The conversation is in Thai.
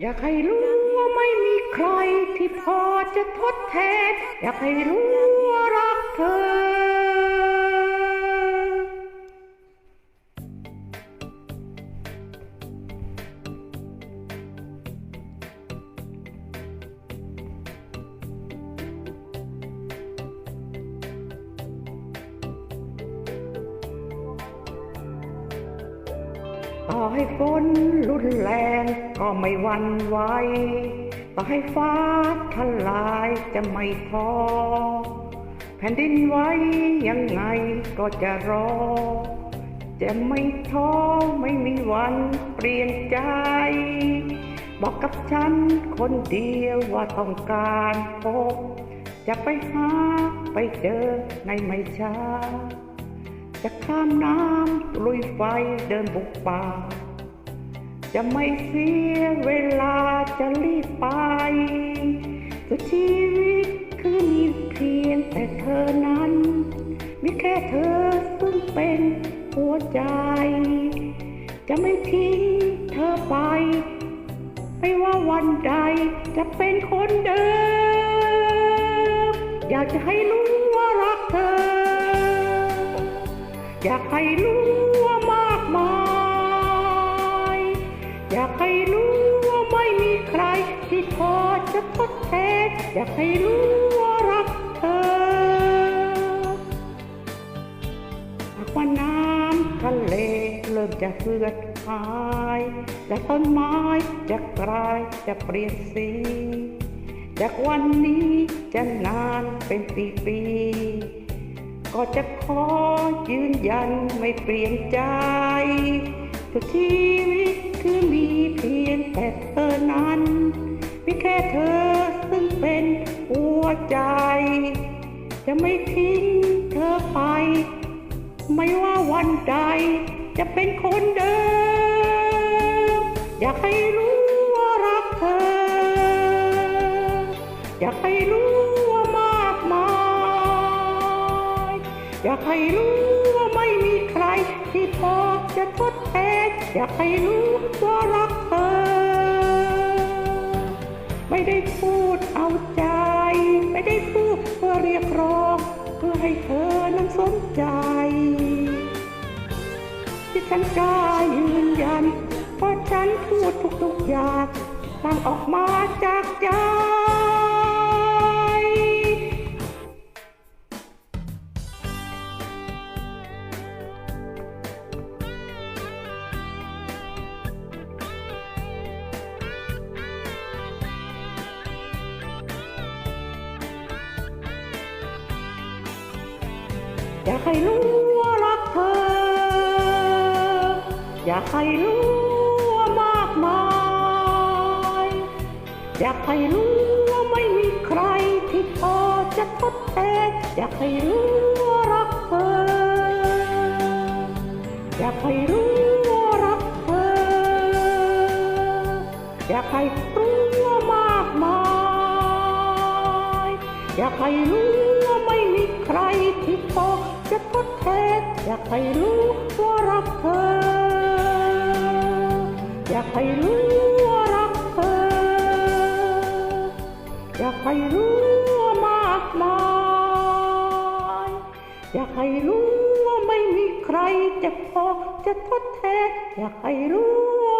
อยากให้รู้ว่าไม่มีใครที่พอจะทดแทน อยากให้รู้ว่ารักเธอ ต่อให้ฝนรุนแรงก็ไม่หวันไหวต่อให้ฟ้าทลายจะไม่ท้อแผ่นดินไหวยังไงก็จะรอ จะไม่ท้อไม่มีวันเปลี่ยนใจ บอกกับฉันคนเดียวว่าต้องการพบ จะไปหาไปเจอในไม่ช้า จะข้ามน้ำลุยไฟเดินบุกป่า จะไม่เสียเวลาจะรีบไปก็ชีวิตคือมีเพียงแต่เธอนั้น มีแค่เธอซึ่งเป็นหัวใจ จะไม่ทิ้งเธอไป ไม่ว่าวันใดจะเป็นคนเดิม อยากจะให้รู้ว่ารักเธอ อยากให้รู้ว่ามากมาย อยากให้รู้ว่าไม่มีใคร ที่พอจะทดแทนอยากให้รู้ว่ารักเธอหากว่าน้ำทะเลเริ่มจะเหือดหายและต้นไม้จะกลายจะเปลี่ยนสีจากวันนี้จะนานเป็นปีๆ ก็จะขอยืนยันไม่เปลี่ยนใจทุกชีวิตคือมีเพียงแต่เธอนั้นมีแค่เธอซึ่งเป็นหัวใจ จะไม่ทิ้งเธอไป ไม่ว่าวันใด จะเป็นคนเดิม อยากให้รู้ว่ารักเธอ อยากให้รู้ อยากให้รู้ว่าไม่มีใคร ที่พอจะทดแทนอยากให้รู้ว่ารักเธอ ไม่ได้พูดเอาใจ ไม่ได้พูดเพื่อเรียกร้อง เพื่อให้เธอนั้นสนใจ ที่ฉันกล้ายืนยันเพราะฉันพูดทุกๆอย่างตั้งออกมาจากใจ อยากให้รู้ว่ารักเธอ อยากให้รู้ว่ามากมาย อยากให้รู้ว่าไม่มีใครที่พอจะทดแทนอยากให้รู้ว่ารักเธอ อยากให้รู้ว่ารักเธอ อยากให้รู้ว่ามากมาย อยากให้รู้ ทดแทนอยากให้รู้ว่ารักเธอ อยากให้รู้ว่ารักเธอ อยากให้รู้ว่ามากมาย อยากให้รู้ว่าไม่มีใครจะพอจะทดแทนอยากให้รู้